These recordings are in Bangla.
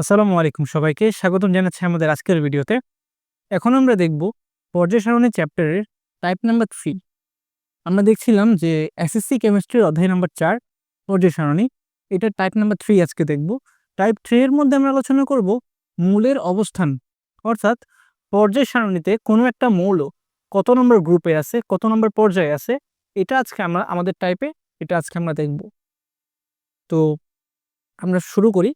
আসসালামু আলাইকুম সবাইকে। স্বাগতম জানাচ্ছি আমাদের আজকের ভিডিওতে। এখন আমরা দেখব পর্যায় সারণী চ্যাপ্টারের টাইপ নাম্বার থ্রি। আমরা দেখছিলাম যে এসএসসি কেমিস্ট্রির অধ্যায় নাম্বার চার পর্যায় সারণী এটা টাইপ নাম্বার থ্রি আজকে দেখব। টাইপ থ্রি এর মধ্যে আমরা আলোচনা করব মূলের অবস্থান। অর্থাৎ পর্যায় সারণীতে কোনো একটা মৌল কত নম্বর গ্রুপে আছে, কত নম্বর পর্যায়ে আছে, এটা আজকে আমরা, আমাদের টাইপে এটা আজকে আমরা দেখব। তো আমরা শুরু করি।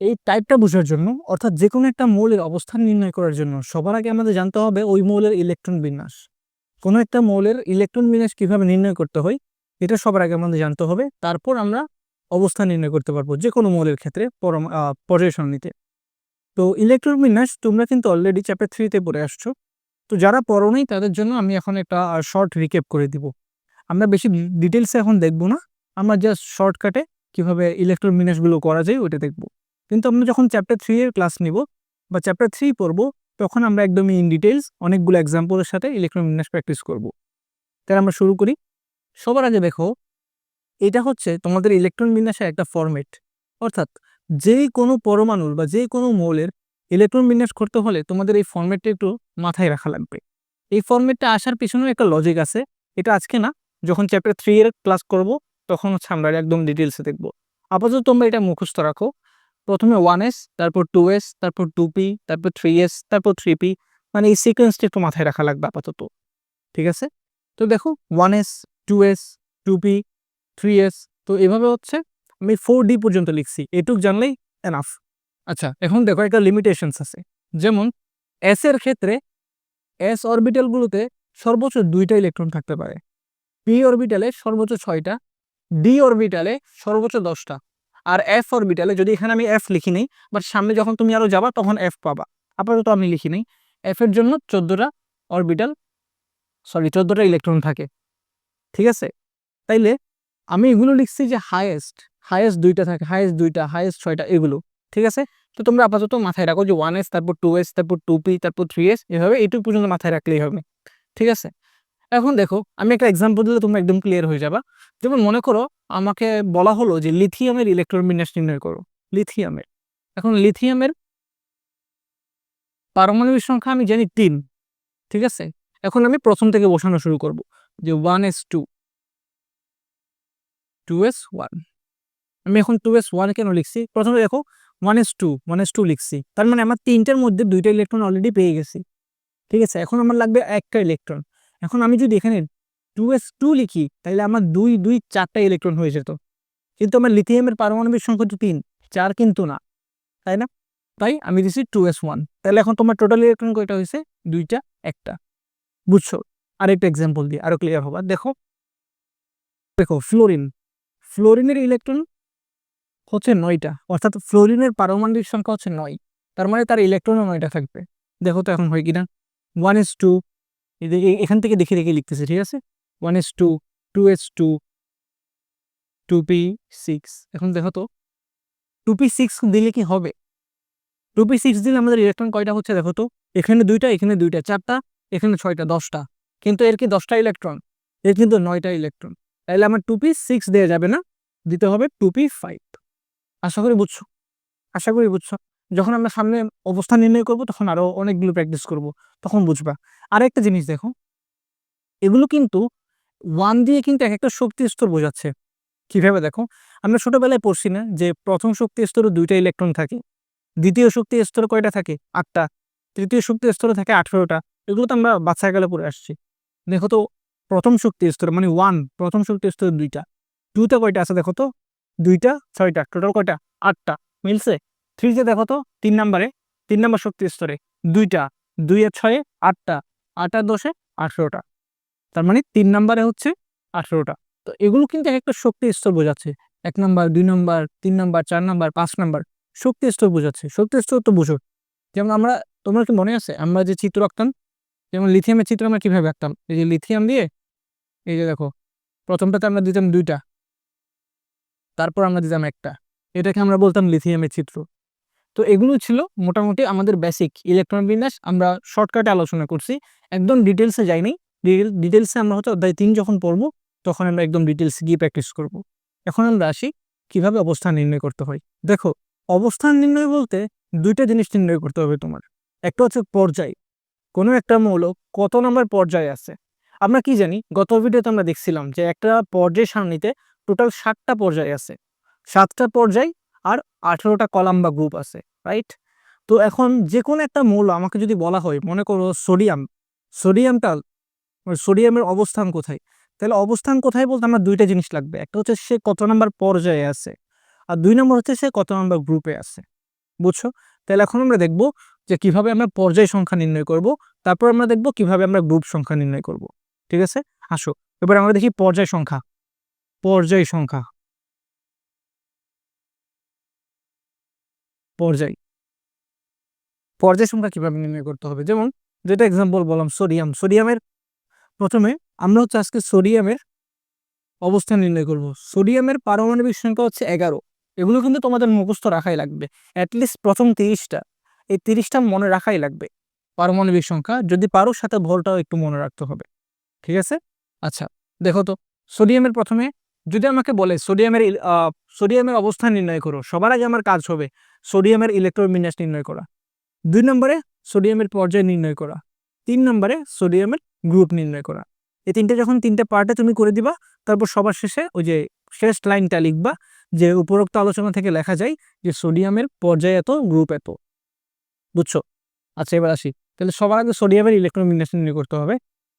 এই টাইপটা বোঝার জন্য, অর্থাৎ যে কোনো একটা মৌলের অবস্থান নির্ণয় করার জন্য, সবার আগে আমাদের জানতে হবে ওই মৌলের ইলেকট্রন বিন্যাস। কোনো একটা মৌলের ইলেকট্রন বিন্যাস কীভাবে নির্ণয় করতে হয়, এটা সবার আগে আমাদের জানতে হবে। তারপর আমরা অবস্থান নির্ণয় করতে পারব যে কোনো মৌলের ক্ষেত্রে পর্যায় সারণীতে তো ইলেকট্রন বিন্যাস, তোমরা কিন্তু অলরেডি চ্যাপ্টার থ্রিতে পড়ে আসছো। তো যারা পড়ো নেই, তাদের জন্য আমি এখন একটা শর্ট রিকেপ করে দিব। আমরা বেশি ডিটেলসে এখন দেখব না, আমরা জাস্ট শর্টকাটে কীভাবে ইলেকট্রন বিন্যাসগুলো করা যায়, ওইটা দেখব। কিন্তু আমরা যখন চ্যাপ্টার থ্রি এর ক্লাস নিব বা চ্যাপ্টার থ্রি পড়ব, তখন আমরা একদমই ইন ডিটেলস অনেকগুলো এক্সাম্পলের সাথে ইলেকট্রন বিন্যাস প্র্যাকটিস করব। তাহলে আমরা শুরু করি। সবার আগে দেখো, এটা হচ্ছে তোমাদের ইলেকট্রন বিন্যাসের একটা ফরম্যাট অর্থাৎ যে কোনো পরমাণুর বা যে কোনো মৌলের ইলেকট্রন বিন্যাস করতে হলে তোমাদের এই ফরম্যাটটা একটু মাথায় রাখা লাগবে। এই ফরম্যাটটা আসার পিছনেও একটা লজিক আছে। এটা আজকে না, যখন চ্যাপ্টার থ্রি এর ক্লাস করব, তখন হচ্ছে আমরা একদম ডিটেলসে দেখব। আপাতত তোমরা এটা মুখস্থ রাখো। প্রথমে ওয়ান এস তারপর টু এস তারপর টু পি তারপর থ্রি এস তারপর থ্রি পি মানে এই সিকোয়েন্সটা একটু মাথায় রাখা লাগবে আপাতত, ঠিক আছে? তো দেখো one S two S two P three S তো এভাবে হচ্ছে আমি ফোর ডি পর্যন্ত লিখছি, এটুক জানলেই এনাফ আচ্ছা এখন দেখো একটা লিমিটেশনস আছে, যেমন এস এর ক্ষেত্রে এস অরবিটালগুলোতে সর্বোচ্চ দুইটা ইলেকট্রন থাকতে পারে পি অরবিটালে সর্বোচ্চ ছয়টা ডি অরবিটালে সর্বোচ্চ দশটা। আর এফ অরবিটালে যদি এখানে আমি এফ লিখি নেই বাট সামনে যখন তুমি আরও যাবা, তখন এফ পাবা। আপাতত আমি লিখি নেই। এফ এর জন্য চোদ্দোটা অরবিটাল সরি চোদ্দোটা ইলেকট্রন থাকে। ঠিক আছে? তাইলে আমি এগুলো লিখছি যে হায়েস্ট হায়েস্ট দুইটা থাকে হায়েস্ট দুইটা হায়েস্ট ছয়টা, এগুলো। ঠিক আছে? তো তোমরা আপাতত মাথায় রাখো যে ওয়ান এস তারপর টু এস তারপর টু পি তারপর থ্রি এস এভাবে এইটুকু পর্যন্ত মাথায় রাখলেই হবে। ঠিক আছে? এখন দেখো, আমি একটা এক্সাম্পল দিলে তোমরা একদম ক্লিয়ার হয়ে যাবা। যেমন মনে করো আমাকে বলা হলো যে লিথিয়ামের ইলেকট্রন বিন্যাস নির্ণয় করো, লিথিয়ামের। এখন লিথিয়ামের পারমাণবিক সংখ্যা আমি জানি তিন, ঠিক আছে? এখন আমি প্রথম থেকে বসানো শুরু করব যে one S two two S one আমি এখন টু এস ওয়ান কেন লিখছি? প্রথমে দেখো one S two one S two লিখছি। তার মানে আমার তিনটার মধ্যে দুইটা ইলেকট্রন অলরেডি পেয়ে গেছি, ঠিক আছে? এখন আমার লাগবে একটা ইলেকট্রন এখন আমি যদি এখানে টু এস টু লিখি তাহলে আমার দুই দুই চারটা ইলেকট্রন হয়ে যেত। কিন্তু আমার লিথিয়ামের পারমাণবিক সংখ্যা তো তিন, চার কিন্তু না, তাই না? তাই আমি দিছি টু এস ওয়ান তাহলে এখন তোমার টোটাল ইলেকট্রন কয়টা হয়েছে? দুইটা, একটা। বুঝছ? আরেকটা এক্সাম্পল দিয়ে, আরও ক্লিয়ার হবা দেখো দেখো ফ্লোরিন ফ্লোরিনের ইলেকট্রন হচ্ছে নয়টা, অর্থাৎ ফ্লোরিনের পারমাণবিক সংখ্যা হচ্ছে নয়। তার মানে তার ইলেকট্রনও নয়টা থাকবে। দেখো তো এখন হয় কিনা। ওয়ান এস টু এখান থেকে দেখে দেখে লিখতেছে, ঠিক আছে? One S two two S two two P six এখন দেখো তো টু পি সিক্স দিলে কি হবে? টু পি সিক্স দিলে আমাদের ইলেকট্রন কয়টা হচ্ছে দেখো তো? এখানে দুইটা এখানে দুইটা, চারটা, এখানে ছয়টা, দশটা। কিন্তু এর কি দশটা ইলেকট্রন এর কিন্তু নয়টা ইলেকট্রন তাহলে আমার টু পি সিক্স দেওয়া যাবে না, দিতে হবে টু পি ফাইভ আশা করি বুঝছ? আশা করি বুঝছ? যখন আমরা সামনে অবস্থান নির্ণয় করব, তখন আরও অনেকগুলো প্র্যাকটিস করব, তখন বুঝবা। আর একটা জিনিস দেখো, এগুলো কিন্তু ওয়ান দিয়ে কিন্তু এক একটা শক্তি স্তর বোঝাচ্ছে। কীভাবে দেখো? আমরা ছোটবেলায় পড়ছি না যে প্রথম শক্তি স্তরে দুইটা ইলেকট্রন থাকে, দ্বিতীয় শক্তি স্তরে কয়টা থাকে? আটটা। তৃতীয় শক্তি স্তরে থাকে আঠেরোটা। এগুলো তো আমরা বাচ্চাকালে পড়ে আসছি। দেখো তো, প্রথম শক্তি স্তরে মানে ওয়ান প্রথম শক্তি স্তরে দুইটা। টুতে কয়টা আছে দেখো তো? দুইটা, ছয়টা টোটাল কয়টা? আটটা। মিলছে? থ্রিতে দেখো তো, তিন নাম্বারে, তিন নাম্বার শক্তি স্তরে দুইটা দুই আর ছয়ে আটটা, আট আর দশে আঠেরোটা। তার মানে তিন নাম্বারে হচ্ছে আঠেরোটা। তো এগুলো কিন্তু এক একটা শক্তি স্তর বোঝাচ্ছে। এক নাম্বার, দুই নাম্বার, তিন নাম্বার, চার নাম্বার, পাঁচ নাম্বার। শক্তি স্তর বোঝাচ্ছে। শক্তি স্তর তো বুঝো। যেমন আমরা, তোমরা কি মনে আছে? আমরা যে চিত্র আঁকতাম, যেমন লিথিয়ামের চিত্র আমরা কীভাবে আঁকতাম? এই যে লিথিয়াম দিয়ে, এই যে দেখো, প্রথমটাতে আমরা দিতাম দুইটা। তারপর আমরা দিতাম একটা। এটাকে আমরা বলতাম লিথিয়ামের চিত্র। তো এগুলো ছিল মোটামুটি আমাদের বেসিক ইলেকট্রন বিন্যাস। আমরা শর্টকাটে আলোচনা করছি। একদম ডিটেলসে যাইনি। ডিটেলসে আমরা হয়তো অধ্যায় তিন যখন পড়ব, তখন আমরা একদম ডিটেলস গিয়ে প্র্যাকটিস করব। এখন আমরা আসি কীভাবে অবস্থান নির্ণয় করতে হয়। দেখো, অবস্থান নির্ণয় বলতে দুইটা জিনিস নির্ণয় করতে হবে তোমার। একটা হচ্ছে পর্যায়। কোনো একটা মৌল কত নম্বর পর্যায়ে আছে? আমরা কি জানি? গত ভিডিওতে আমরা দেখছিলাম যে একটা পর্যায় সারণীতে টোটাল সাতটা পর্যায় আছে। সাতটা পর্যায় আর আঠেরোটা কলাম বা গ্রুপ আছে রাইট তো এখন যে কোনো একটা মৌল আমাকে যদি বলা হয়, মনে করো সোডিয়াম সোডিয়ামটা সোডিয়ামের অবস্থান কোথায়? তাহলে অবস্থান কোথায় বলতে আমার দুইটা জিনিস লাগবে। একটা হচ্ছে সে কত নম্বর পর্যায়ে আছে আর দুই নম্বর হচ্ছে সে কত নম্বর গ্রুপে আছে। বুঝছ? তাহলে এখন আমরা দেখব যে কীভাবে আমরা পর্যায় সংখ্যা নির্ণয় করব, তারপর আমরা দেখব কীভাবে আমরা গ্রুপ সংখ্যা নির্ণয় করব। ঠিক আছে? আসো, এবার আমরা দেখি পর্যায় সংখ্যা। পর্যায় সংখ্যা। পর্যায়। পর্যায় সংখ্যা কীভাবে নির্ণয় করতে হবে? যেমন যেটা এক্সাম্পল বললাম, সোডিয়াম। সোডিয়ামের প্রথমে আমরা হচ্ছে আজকে সোডিয়ামের অবস্থান নির্ণয় করব। সোডিয়ামের পারমাণবিক সংখ্যা হচ্ছে এগারো। এগুলো কিন্তু তোমাদের মুখস্থ রাখাই লাগবে। অ্যাটলিস্ট প্রথম তিরিশটা। এই তিরিশটা মনে রাখাই লাগবে। পারমাণবিক সংখ্যা, যদি পারো সাথে ভোলটাও একটু মনে রাখতে হবে। ঠিক আছে? আচ্ছা দেখো তো, সোডিয়ামের প্রথমে যদি আমাকে বলে সোডিয়ামের সোডিয়ামের অবস্থান নির্ণয় করো, সবার আগে আমার কাজ হবে সোডিয়ামের ইলেকট্রোবিন্যাস নির্ণয় করা। দুই নম্বরে সোডিয়ামের পর্যায় নির্ণয় করা। তিন নম্বরে সোডিয়ামের গ্রুপ নির্ণয় করা। এই তিনটে যখন তিনটে পার্টে তুমি করে দিবা, তারপর সবার শেষে ওই যে শেষ লাইনটা লিখবা যে উপরোক্ত আলোচনা থেকে লেখা যায় যে সোডিয়ামের পর্যায় এত, গ্রুপ এত। বুঝছ? আচ্ছা এবার আসি। তাহলে সবার আগে সোডিয়ামের ইলেকট্রন বিন্যাস নির্ণয় করতে হবে।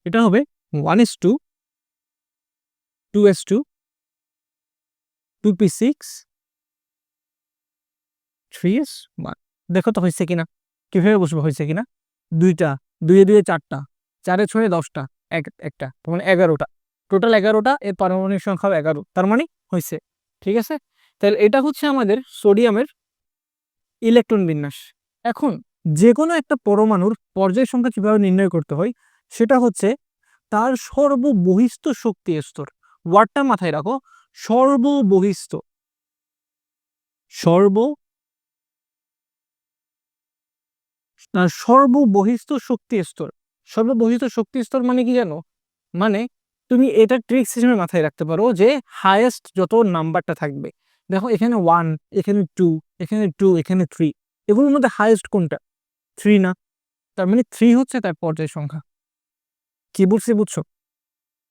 এটা হবে one S two two S two two P six three S one দেখো তো হয়েছে কিনা? কীভাবে বসবে হয়েছে কিনা? দুইটা দুইয়ে দুইয়ে চারটা, চারে ছয়ে দশটা, এক, একটা তার মানে এগারোটা। টোটাল এগারোটা, এর পারমাণবিক সংখ্যাও এগারো, তার মানে হয়েছে ঠিক আছে? তাহলে এটা হচ্ছে আমাদের সোডিয়ামের ইলেকট্রন বিন্যাস। এখন যে কোনো একটা পরমাণুর পর্যায় সংখ্যা কীভাবে নির্ণয় করতে হয়, সেটা হচ্ছে তার সর্ববহিস্থ শক্তি স্তর। ওয়ার্ডটা মাথায় রাখো, সর্ববহিস্থ, সর্ব তার সর্ববহিস্থ শক্তি স্তর। সর্ববহিস্থ শক্তি স্তর মানে কি জানো? মানে তুমি এটা ট্রিক্স হিসেবে মাথায় রাখতে পারো যে হায়েস্ট যত নাম্বারটা থাকবে। দেখো এখানে ওয়ান এখানে টু এখানে টু এখানে থ্রি এগুলোর মধ্যে হায়েস্ট কোনটা? থ্রি না। তার মানে থ্রি হচ্ছে তার পর্যায় সংখ্যা। কি বুঝছি, বুঝছ?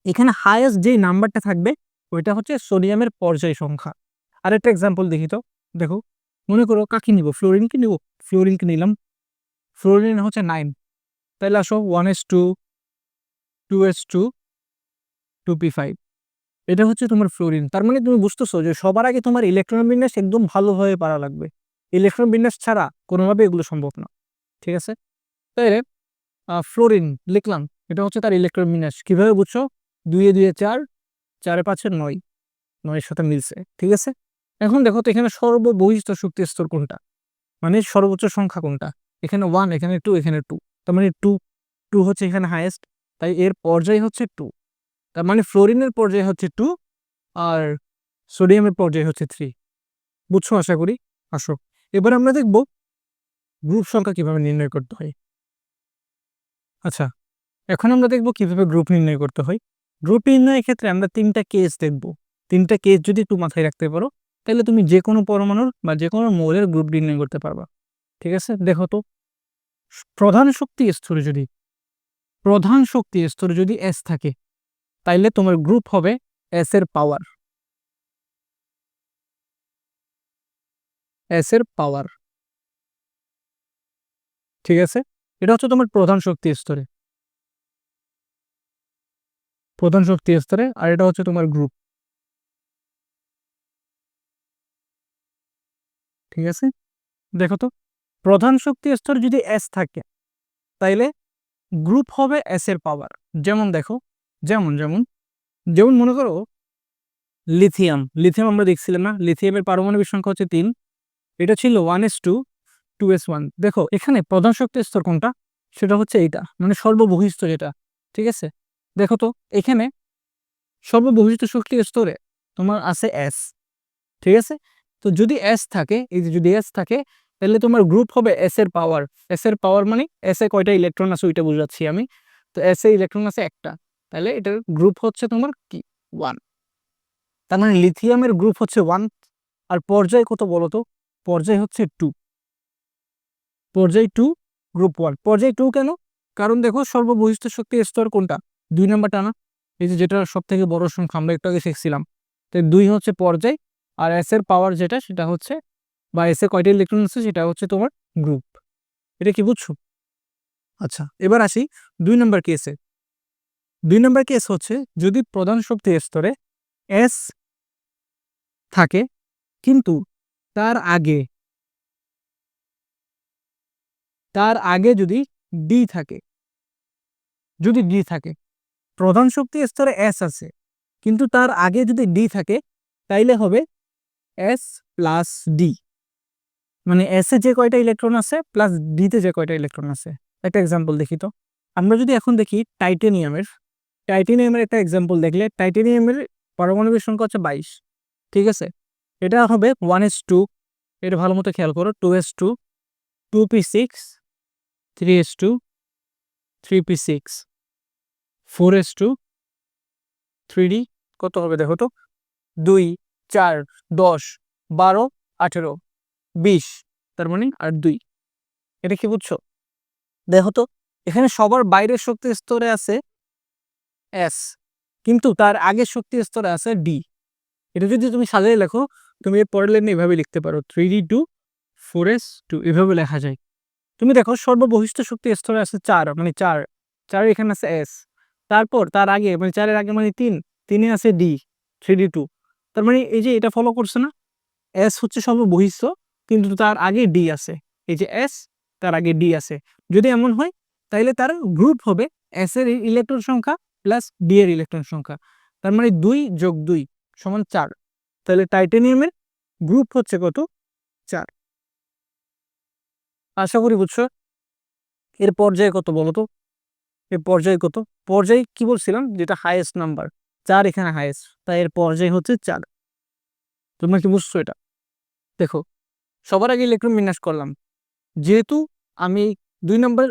এখানে হায়েস্ট যেই নাম্বারটা থাকবে, ওইটা হচ্ছে সোডিয়ামের পর্যায় সংখ্যা। আর একটা এক্সাম্পল দেখি তো। দেখো, মনে করো কাকে নিব? ফ্লোরিনকে নিব? ফ্লোরিনকে নিলাম। ফ্লোরিন হচ্ছে নাইন। তাহলে আসো one S two two S two two P five এটা হচ্ছে তোমার ফ্লোরিন। তার মানে তুমি বুঝতেছো যে সবার আগে তোমার ইলেকট্রন বিন্যাস একদম ভালোভাবে পারা লাগবে। ইলেকট্রন বিন্যাস ছাড়া কোনোভাবে এগুলো সম্ভব না। ঠিক আছে? তাইলে ফ্লোরিন লিখলাম। এটা হচ্ছে তার ইলেকট্রন বিন্যাস। কীভাবে বুঝছ? দুইয়ে দুইয়ে চার, চারে পাঁচে নয়। নয়ের সাথে মিলছে। ঠিক আছে? এখন দেখো তো এখানে সর্ববহিষ্ঠ শক্তি স্তর কোনটা? মানে সর্বোচ্চ সংখ্যা কোনটা? এখানে ওয়ান এখানে টু এখানে টু তার মানে টু টু হচ্ছে এখানে হায়েস্ট তাই এর পর্যায় হচ্ছে টু তার মানে ফ্লোরিনের পর্যায় হচ্ছে টু আর সোডিয়ামের পর্যায় হচ্ছে থ্রি বুঝছ? আশা করি? আসো। এবার আমরা দেখব গ্রুপ সংখ্যা কীভাবে নির্ণয় করতে হয়। আচ্ছা এখন আমরা দেখব কীভাবে গ্রুপ নির্ণয় করতে হয়। গ্রুপ নির্ণয়ের ক্ষেত্রে আমরা তিনটা কেস দেখব। তিনটা কেস যদি একটু মাথায় রাখতে পারো, তাহলে তুমি যে কোনো পরমাণুর বা যে কোনো মৌলের গ্রুপ নির্ণয় করতে পারবা। ঠিক আছে? দেখো তো। প্রধান শক্তি স্তরে যদি, প্রধান শক্তি স্তরে যদি এস থাকে, তাইলে তোমার গ্রুপ হবে এস এর পাওয়ার এস এর পাওয়ার ঠিক আছে? এটা হচ্ছে তোমার প্রধান শক্তি স্তরে। প্রধান শক্তি স্তরে, আর এটা হচ্ছে তোমার গ্রুপ ঠিক আছে? দেখো তো প্রধান শক্তি স্তর যদি এস থাকে, তাইলে গ্রুপ হবে এস এর পাওয়ার যেমন দেখো, যেমন যেমন যেমন মনে করো লিথিয়াম লিথিয়াম আমরা দেখছিলাম না লিথিয়ামের পারমাণবিক সংখ্যা হচ্ছে তিন, এটা ছিল one S two two S one দেখো, এখানে প্রধান শক্তি স্তর কোনটা? সেটা হচ্ছে এইটা মানে সর্ববহিষ্ঠ যেটা, ঠিক আছে? দেখো তো, এখানে সর্ববহিষ্ঠ শক্তি স্তরে তোমার আছে এস ঠিক আছে? তো যদি এস থাকে, এই যে যদি এস থাকে তাহলে তোমার গ্রুপ হবে এস এর পাওয়ার এস এর পাওয়ার মানে এস এ কয়টা ইলেকট্রন আছে ওইটা বুঝাচ্ছি আমি। তো এস এ ইলেকট্রন আছে একটা। তাহলে এটার গ্রুপ হচ্ছে তোমার কি? ওয়ান তার মানে লিথিয়ামের গ্রুপ হচ্ছে ওয়ান আর পর্যায় কত বলো তো পর্যায় হচ্ছে টু পর্যায় টু গ্রুপ ওয়ান পর্যায় টু কেন? কারণ দেখো সর্ববহিষ্ঠ শক্তি স্তর কোনটা? দুই নাম্বারটা না এই যে যেটা সব থেকে বড় সংখ্যা, আমরা একটু আগে শিখছিলাম। তো দুই হচ্ছে পর্যায়, আর এস এর পাওয়ার যেটা, সেটা হচ্ছে বা এস কয়টা ইলেকট্রন আছে সেটা হচ্ছে তোমার গ্রুপ এটা কি বুঝছ? আচ্ছা এবার আসি দুই নম্বর কেসে দুই নম্বর কেস হচ্ছে যদি প্রধান শক্তি স্তরে এস থাকে, কিন্তু তার আগে তার আগে যদি ডি থাকে, যদি ডি থাকে, প্রধান শক্তি স্তরে এস আছে, কিন্তু তার আগে যদি ডি থাকে, তাইলে হবে এস প্লাস ডি মানে এস যে কয়টা ইলেকট্রন আছে প্লাস ডিতে যে কয়টা ইলেকট্রন আছে। একটা এক্সাম্পল দেখি তো। আমরা যদি এখন দেখি টাইটেনিয়ামের টাইটেনিয়ামের একটা এক্সাম্পল দেখলে টাইটেনিয়ামের পারমাণবিক সংখ্যা হচ্ছে বাইশ, ঠিক আছে? এটা হবে ওয়ান এস টু এটা ভালো মতো খেয়াল করো two S two two P six three S two three P six four S two three D কত হবে দেখো তো? দুই, চার, দশ, বারো, আঠেরো। বিশ, তার মানে আর দুই। এটা কি বুঝছ? দেখো তো, এখানে সবার বাইরের শক্তি স্তরে আছে এস কিন্তু তার আগের শক্তি স্তরে আছে ডি এটা যদি তুমি সাজিয়ে লেখো, তুমি এর পরের লাইনে এভাবে লিখতে পারো three D two four S two এভাবে লেখা যায়। তুমি দেখো, সর্ববহিষ্ঠ শক্তি স্তরে আছে চার মানে চার চার এখানে আছে এস তারপর তার আগে মানে চারের আগে মানে তিন, তিনে আছে ডি থ্রি ডি টু তার মানে এই যে এটা ফলো করছে না এস হচ্ছে সর্ববহিষ্ঠ কিন্তু তার আগে ডি আছে। এই যে এস তার আগে ডি আছে। যদি এমন হয় তাহলে তার গ্রুপ হবে এস এর ইলেকট্রন সংখ্যা প্লাস ডি এর ইলেকট্রন সংখ্যা। তার মানে দুই যোগ দুই সমান চার। তাহলে টাইটেনিয়ামের গ্রুপ হচ্ছে কত? চার। আশা করি বুঝছ? এর পর্যায়ে কত বলো তো? এর পর্যায়ে কত? পর্যায়ে কি বলছিলাম? যেটা হাইয়েস্ট নাম্বার চার এখানে হাইয়েস্ট তাই এর পর্যায়ে হচ্ছে চার। তোমরা কি বুঝছ এটা? দেখো সবার আগে ইলেকট্রন বিন্যাস করলাম। যেহেতু আমি দুই নম্বর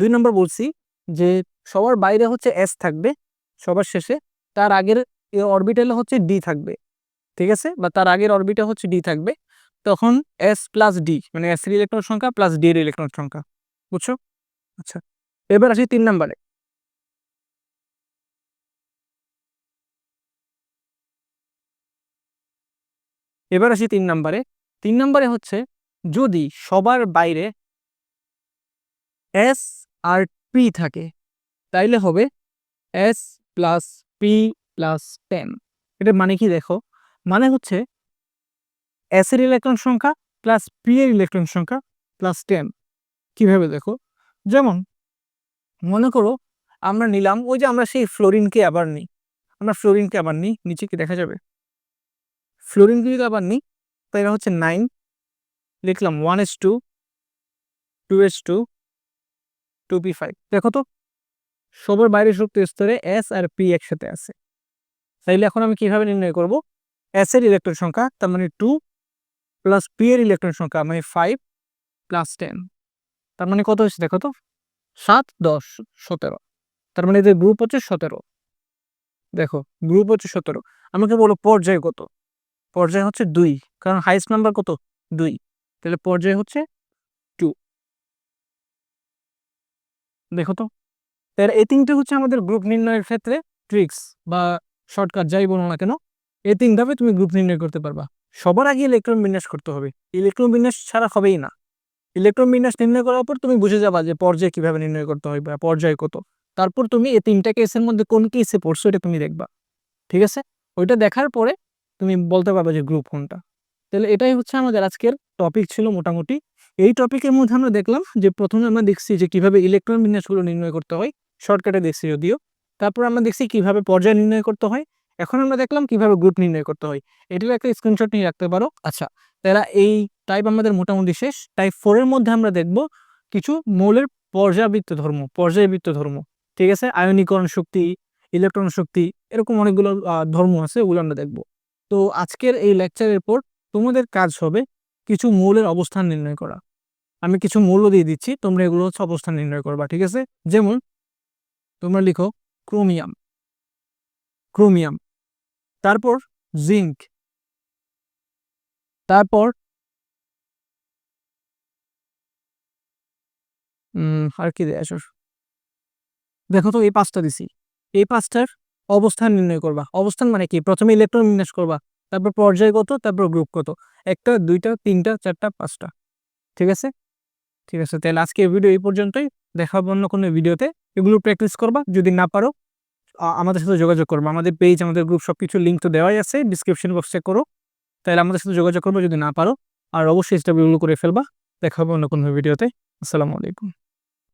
দুই নম্বর বলছি যে সবার বাইরে হচ্ছে এস থাকবে, সবার শেষে। তার আগের অরবিটালে হচ্ছে ডি থাকবে, ঠিক আছে? বা তার আগের অরবিটা হচ্ছে ডি থাকবে। তখন এস প্লাস ডি মানে এস ইলেকট্রন সংখ্যা প্লাস ডি এর ইলেকট্রন সংখ্যা, বুঝছ? আচ্ছা এবার আসি তিন নম্বরে এবার আসি তিন নম্বরে তিন নম্বরে হচ্ছে, যদি সবার বাইরে এস আর পি থাকে, তাইলে হবে S plus P plus ten এটা মানে কি দেখো? মানে হচ্ছে এস এর ইলেকট্রন সংখ্যা প্লাস পি এর ইলেকট্রন সংখ্যা প্লাস টেন কীভাবে দেখো? যেমন, মনে করো আমরা নিলাম, ওই যে আমরা সেই ফ্লোরিনকে আবার নিই। আমরা ফ্লোরিনকে আবার নিই, নিচে কি দেখা যাবে? ফ্লোরিনকে যদি আবার নিই তো এটা হচ্ছে নাইন লিখলাম one S two two S two two P five দেখো তো, সবার বাইরের শক্তি স্তরে এস আর পি একসাথে আছে। তাইলে এখন আমি কীভাবে নির্ণয় করব? এস এর ইলেকট্রন সংখ্যা, তার মানে টু প্লাস পি এর ইলেকট্রন সংখ্যা মানে ফাইভ প্লাস টেন তার মানে কত হচ্ছে দেখো তো? সাত, দশ, সতেরো। তার মানে এদের গ্রুপ হচ্ছে সতেরো। দেখো গ্রুপ হচ্ছে সতেরো। আমাকে বলো পর্যায় কত? পর্যায় হচ্ছে দুই। কারণ হাইস্ট নাম্বার কত? দুই। তাহলে পর্যায় হচ্ছে টু দেখো তো। তাহলে এই তিনটে হচ্ছে আমাদের গ্রুপ নির্ণয়ের ক্ষেত্রে ট্রিক্স বা শর্টকাট যাই বলো না কেন, এই তিন ধাপে তুমি গ্রুপ নির্ণয় করতে পারবা। সবার আগে ইলেকট্রন বিন্যাস করতে হবে। ইলেকট্রন বিন্যাস ছাড়া হবেই না। ইলেকট্রন বিন্যাস নির্ণয় করার পর তুমি বুঝে যাবা যে পর্যায় কীভাবে নির্ণয় করতে হবে বা পর্যায় কত। তারপর তুমি এই তিনটা কেসের মধ্যে কোন কেসে পড়ছো এটা তুমি দেখবা। ঠিক আছে? ওইটা দেখার পরে তুমি বলতে পারবে যে গ্রুপ কোনটা। তাহলে এটাই হচ্ছে আমাদের আজকের টপিক ছিল মোটামুটি। এই টপিকের মধ্যে আমরা দেখলাম যে প্রথমে আমরা দেখছি যে কীভাবে ইলেকট্রন বিন্যাসগুলো নির্ণয় করতে হয় শর্টকাটে দেখছি যদিও। তারপর আমরা দেখছি কীভাবে পর্যায় নির্ণয় করতে হয়, এখন আমরা দেখলাম কীভাবে গ্রুপ নির্ণয় করতে হয়। এটির একটা স্ক্রিনশট নিয়ে রাখতে পারো। আচ্ছা তাহলে এই টাইপ আমাদের মোটামুটি শেষ। টাইপ ফোরের মধ্যে আমরা দেখব কিছু মৌলের পর্যাবৃত্ত ধর্ম, পর্যায়বৃত্ত ধর্ম। ঠিক আছে? আয়নীকরণ শক্তি ইলেকট্রন শক্তি, এরকম অনেকগুলো ধর্ম আছে, ওগুলো আমরা দেখব। তো আজকের এই লেকচারের পর তোমাদের কাজ হবে কিছু মৌলের অবস্থান নির্ণয় করা। আমি কিছু মূল্য দিয়ে দিচ্ছি, তোমরা এগুলো হচ্ছে অবস্থান নির্ণয় করবা, ঠিক আছে? যেমন তোমরা লিখো ক্রোমিয়াম। ক্রোমিয়াম। তারপর জিঙ্ক তারপর আর কি দেয় দেখো তো, এই পাঁচটা দিছি। এই পাঁচটার অবস্থান নির্ণয় করবা। অবস্থান মানে কি? প্রথমে ইলেকট্রন বিন্যাস করবা, তারপর পর্যায় কত, তারপর গ্রুপ কত। একটা, দুইটা, তিনটা, চারটা, পাঁচটা। ঠিক আছে? ঠিক আছে, তাহলে আজকে ভিডিও এই পর্যন্তই। দেখাবো অন্য কোনো ভিডিওতে এগুলো প্র্যাকটিস করবা। যদি না পারো আমাদের সাথে যোগাযোগ করব। আমাদের পেজ আমাদের গ্রুপ সব কিছু লিঙ্ক তো দেওয়াই আছে। ডিসক্রিপশন বক্সে করো। তাহলে আমাদের সাথে যোগাযোগ করব যদি না পারো। আর অবশ্যই স্টাবিগুলো করে ফেলবা। দেখাবো অন্য কোনো ভিডিওতে আসসালামু আলাইকুম।